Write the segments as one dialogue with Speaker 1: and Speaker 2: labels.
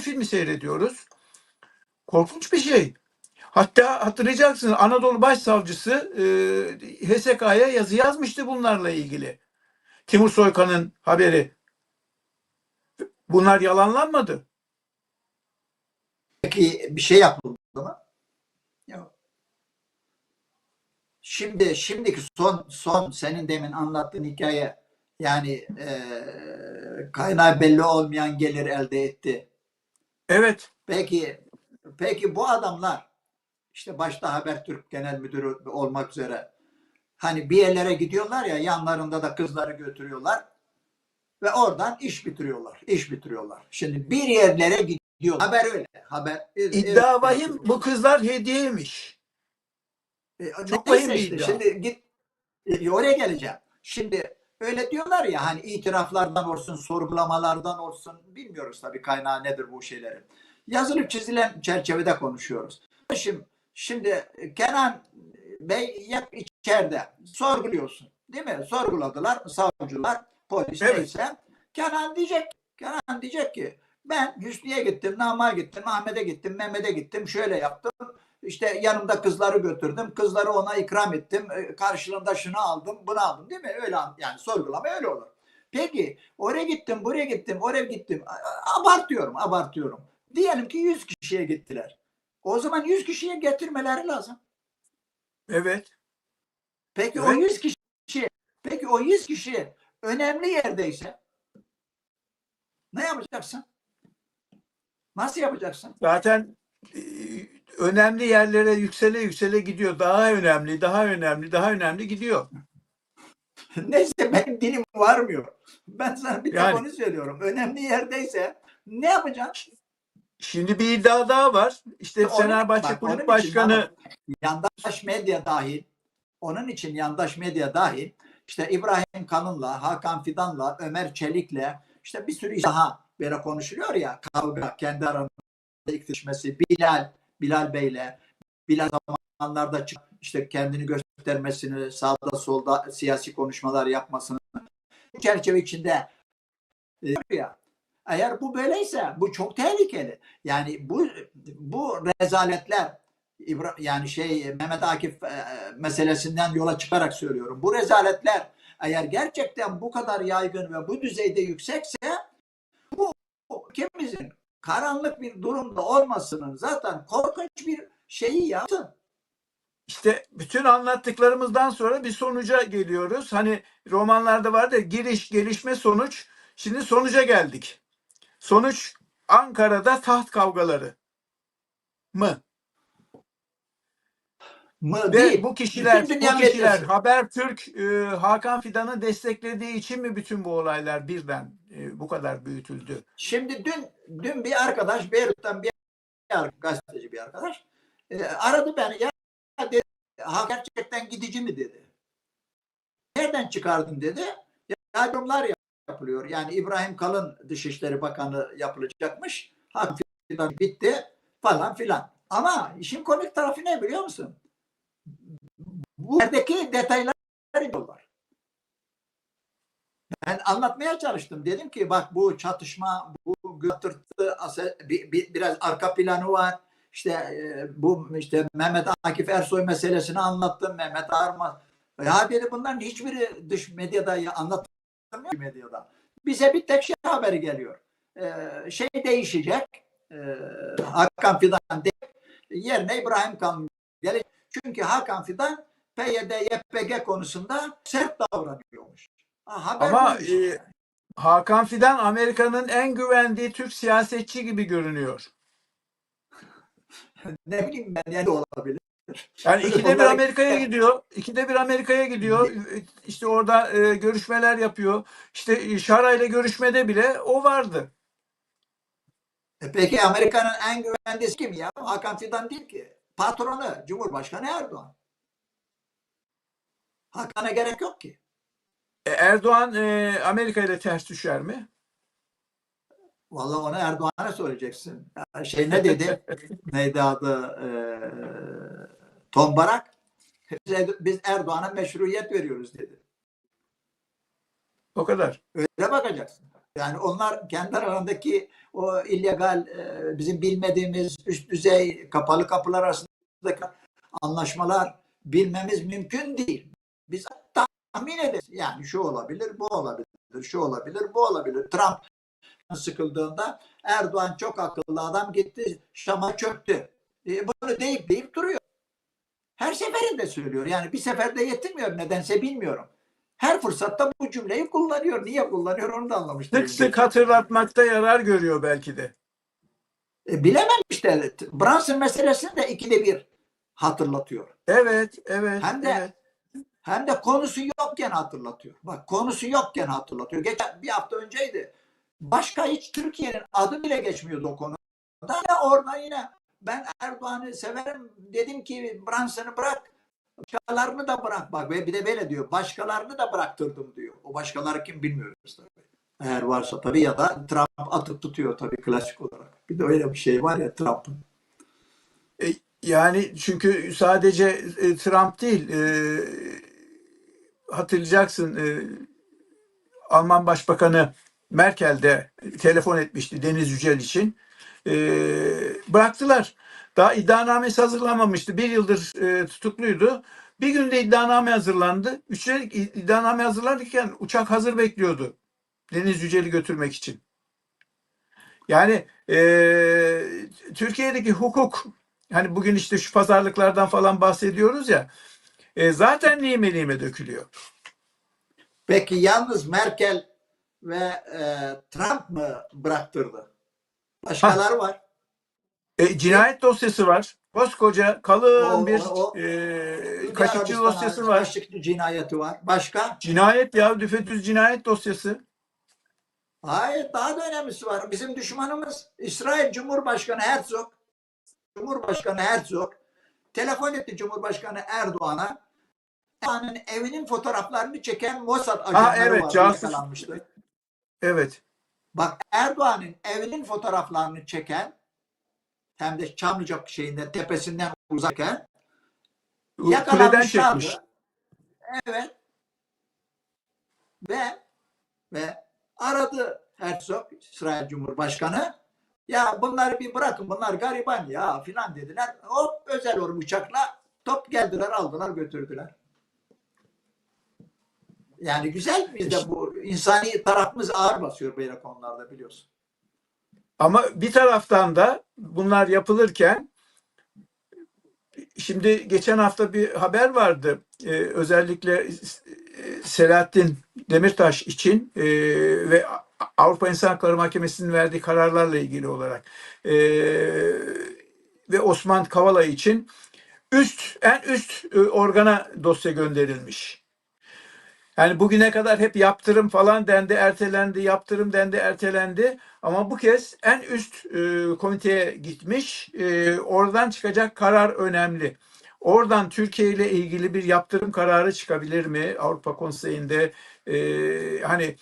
Speaker 1: filmi seyrediyoruz. Korkunç bir şey. Hatta hatırlayacaksınız Anadolu Başsavcısı e, HSK'ya yazı yazmıştı bunlarla ilgili. Timur Soykan'ın haberi. Bunlar yalanlanmadı.
Speaker 2: Peki bir şey yapıldı mı? Şimdi şimdiki son son senin demin anlattığın hikaye yani eee kaynağı belli olmayan gelir elde etti.
Speaker 1: Evet.
Speaker 2: Peki peki bu adamlar işte başta Habertürk Genel Müdürü olmak üzere hani bir yerlere gidiyorlar ya yanlarında da kızları götürüyorlar ve oradan iş bitiriyorlar. iş bitiriyorlar. Şimdi bir yerlere gidiyor. Haber öyle. Haber
Speaker 1: İddia vahim bu kızlar hediyeymiş.
Speaker 2: E,
Speaker 1: Çok vahim bir iddia.
Speaker 2: Şimdi git e, oraya geleceğim. Şimdi öyle diyorlar ya hani itiraflardan olsun, sorgulamalardan olsun bilmiyoruz tabii kaynağı nedir bu şeylerin. Yazılıp çizilen çerçevede konuşuyoruz. Şimdi, şimdi Kenan Bey yap içeride sorguluyorsun. Değil mi? Sorguladılar savcılar, polis
Speaker 1: Evet.
Speaker 2: neyse. Kenan diyecek, Kenan diyecek ki ben Hüsnü'ye gittim, Nam'a gittim, Ahmet'e gittim, Mehmet'e gittim, şöyle yaptım. İşte yanımda kızları götürdüm. Kızları ona ikram ettim. e, Karşılığında şunu aldım, bunu aldım değil mi? Öyle an- yani sorgulama öyle olur. Peki oraya gittim, buraya gittim, oraya gittim. Abartıyorum, abartıyorum. Diyelim ki 100 kişiye gittiler. O zaman 100 kişiye getirmeleri lazım.
Speaker 1: Evet.
Speaker 2: Peki o
Speaker 1: Evet.
Speaker 2: 100 kişi, peki o 100 kişi önemli yerdeyse ne yapacaksın? Nasıl yapacaksın?
Speaker 1: Zaten e, önemli yerlere yüksele yüksele gidiyor. Daha önemli, daha önemli, daha önemli gidiyor.
Speaker 2: Neyse benim dilim varmıyor. Ben sana bir
Speaker 1: Yani-
Speaker 2: onu söylüyorum. Önemli yerdeyse ne yapacaksın?
Speaker 1: Şimdi bir iddia daha var. İşte
Speaker 2: Onun-
Speaker 1: Fenerbahçe
Speaker 2: bak,
Speaker 1: Kulüp Başkanı
Speaker 2: yandaş medya dahil, onun için yandaş medya dahil, işte İbrahim Kalın'la, Hakan Fidan'la, Ömer Çelik'le, işte bir sürü daha böyle konuşuluyor ya kavga kendi arasında ikleşmesi, Bilal, Bilal Bey'le, Bilal zamanlarda çık- işte kendini göstermesini, sağda solda siyasi konuşmalar yapmasını bu çerçeve içinde e, ya eğer bu böyleyse bu çok tehlikeli. Yani bu bu rezaletler yani şey Mehmet Akif e, meselesinden yola çıkarak söylüyorum. Bu rezaletler eğer gerçekten bu kadar yaygın ve bu düzeyde yüksekse ülkemizin karanlık bir durumda olmasının zaten korkunç bir şeyi yaptı.
Speaker 1: işte bütün anlattıklarımızdan sonra bir sonuca geliyoruz. Hani romanlarda vardı ya, giriş, gelişme, sonuç. Şimdi sonuca geldik. Sonuç Ankara'da taht kavgaları mı?
Speaker 2: Mı
Speaker 1: Ve
Speaker 2: değil.
Speaker 1: bu kişiler, bu kişiler
Speaker 2: medyası.
Speaker 1: Habertürk, e, Hakan Fidan'ı desteklediği için mi bütün bu olaylar birden bu kadar büyütüldü?
Speaker 2: Şimdi dün dün bir arkadaş Beyrut'tan bir gazeteci bir arkadaş e, aradı beni ya dedi ha gerçekten gidici mi dedi. Nereden çıkardın dedi. Ya yardımlar yapılıyor. Yani İbrahim Kalın Dışişleri Bakanı yapılacakmış. Fidan bitti falan filan. Ama işin komik tarafı ne biliyor musun? Bu yerdeki detaylar var. Ben anlatmaya çalıştım. Dedim ki bak bu çatışma, bu götürtü bir, bir- biraz arka planı var. İşte e, bu işte Mehmet Akif Ersoy meselesini anlattım. Mehmet Arma. Ya dedi bunların hiçbiri dış medyada ya anlatılmıyor medyada. Bize bir tek şey haberi geliyor. Ee, şey değişecek. Ee, Hakan Fidan de, yerine İbrahim Kalın gelecek. Çünkü Hakan Fidan PYD, YPG konusunda sert davranıyormuş. Ha,
Speaker 1: Ama e, Hakan Fidan Amerika'nın en güvendiği Türk siyasetçi gibi görünüyor.
Speaker 2: ne bileyim ben yani olabilir.
Speaker 1: Yani ikide bir Amerika'ya gidiyor. ikide bir Amerika'ya gidiyor. İşte orada e, görüşmeler yapıyor. İşte e, Şara ile görüşmede bile o vardı.
Speaker 2: E peki Amerika'nın en güvenlisi kim ya? Hakan Fidan değil ki. Patronu Cumhurbaşkanı Erdoğan. Hakan'a gerek yok ki.
Speaker 1: E, Erdoğan e, Amerika ile ters düşer mi?
Speaker 2: Vallahi onu Erdoğan'a söyleyeceksin. Şey ne dedi? Neydi adı? Ee, Tom Barak. Biz- Biz Erdoğan'a meşruiyet veriyoruz dedi.
Speaker 1: O kadar.
Speaker 2: Öyle bakacaksın. Yani onlar kendi aralarındaki o illegal e, bizim bilmediğimiz üst düzey kapalı kapılar arasındaki anlaşmalar bilmemiz mümkün değil. Biz tahmin ederiz. Yani şu olabilir, bu olabilir, şu olabilir, bu olabilir. Trump sıkıldığında Erdoğan çok akıllı adam gitti Şam'a çöktü. E, bunu deyip deyip duruyor. Her seferinde söylüyor. Yani bir seferde yetinmiyor nedense bilmiyorum. Her fırsatta bu cümleyi kullanıyor. Niye kullanıyor onu da anlamış değilim.
Speaker 1: Sık sık hatırlatmakta yarar görüyor belki de.
Speaker 2: E, bilemem işte. Brunson meselesini de ikide bir hatırlatıyor.
Speaker 1: Evet, evet.
Speaker 2: Hem de
Speaker 1: evet.
Speaker 2: Hem de konusu yokken hatırlatıyor. Bak konusu yokken hatırlatıyor. Geçen bir hafta önceydi. Başka hiç Türkiye'nin adı bile geçmiyordu o konuda. Orada yine ben Erdoğan'ı severim. Dedim ki Brunson'ı bırak. Başkalarını da bırak. Bak ve bir de böyle diyor. Başkalarını da bıraktırdım diyor. O başkaları kim bilmiyoruz tabii. Eğer varsa tabii ya da Trump atıp tutuyor tabii klasik olarak. Bir de öyle bir şey var ya Trump'ın.
Speaker 1: E, Yani çünkü sadece e, Trump değil, e, hatırlayacaksın e, Alman Başbakanı Merkel de telefon etmişti Deniz Yücel için. E, bıraktılar. Daha iddianamesi hazırlanmamıştı. Bir yıldır e, tutukluydu. Bir günde iddianame hazırlandı. Üstelik iddianame hazırlanırken uçak hazır bekliyordu. Deniz Yücel'i götürmek için. Yani e, Türkiye'deki hukuk hani bugün işte şu pazarlıklardan falan bahsediyoruz ya e, zaten lime lime dökülüyor.
Speaker 2: Peki yalnız Merkel ve e, Trump mı bıraktırdı? Başkaları var.
Speaker 1: E, cinayet dosyası var. Koskoca kalın
Speaker 2: O-
Speaker 1: bir
Speaker 2: o- o-
Speaker 1: e, kaşıkçı dosyası var.
Speaker 2: Kaşıkçı cinayeti var. Başka?
Speaker 1: Cinayet ya düpedüz cinayet dosyası.
Speaker 2: Hayır daha da önemlisi var. Bizim düşmanımız İsrail Cumhurbaşkanı Herzog. Cumhurbaşkanı Herzog telefon etti Cumhurbaşkanı Erdoğan'a. Erdoğan'ın evinin fotoğraflarını çeken Mossad ajanları
Speaker 1: evet,
Speaker 2: vardı,
Speaker 1: casus. Evet.
Speaker 2: Bak Erdoğan'ın evinin fotoğraflarını çeken hem de Çamlıca şeyinden tepesinden uzakken yakalanmışlardı.
Speaker 1: çekmiş.
Speaker 2: Evet. Ve ve aradı Herzog İsrail Cumhurbaşkanı. Ya bunları bir bırakın bunlar gariban ya filan dediler. Hop özel or uçakla top geldiler aldılar götürdüler. Yani güzel bizde bu insani tarafımız ağır basıyor böyle konularda biliyorsun.
Speaker 1: Ama bir taraftan da bunlar yapılırken şimdi geçen hafta bir haber vardı. Ee, özellikle e, Selahattin Demirtaş için e, ve Avrupa İnsan Hakları Mahkemesi'nin verdiği kararlarla ilgili olarak e, ve Osman Kavala için üst en üst e, organa dosya gönderilmiş. Yani bugüne kadar hep yaptırım falan dendi, ertelendi, yaptırım dendi, ertelendi. Ama bu kez en üst e, komiteye gitmiş. E, oradan çıkacak karar önemli. Oradan Türkiye ile ilgili bir yaptırım kararı çıkabilir mi? Avrupa Konseyi'nde e, hani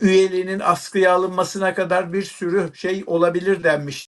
Speaker 1: üyeliğinin askıya alınmasına kadar bir sürü şey olabilir denmiş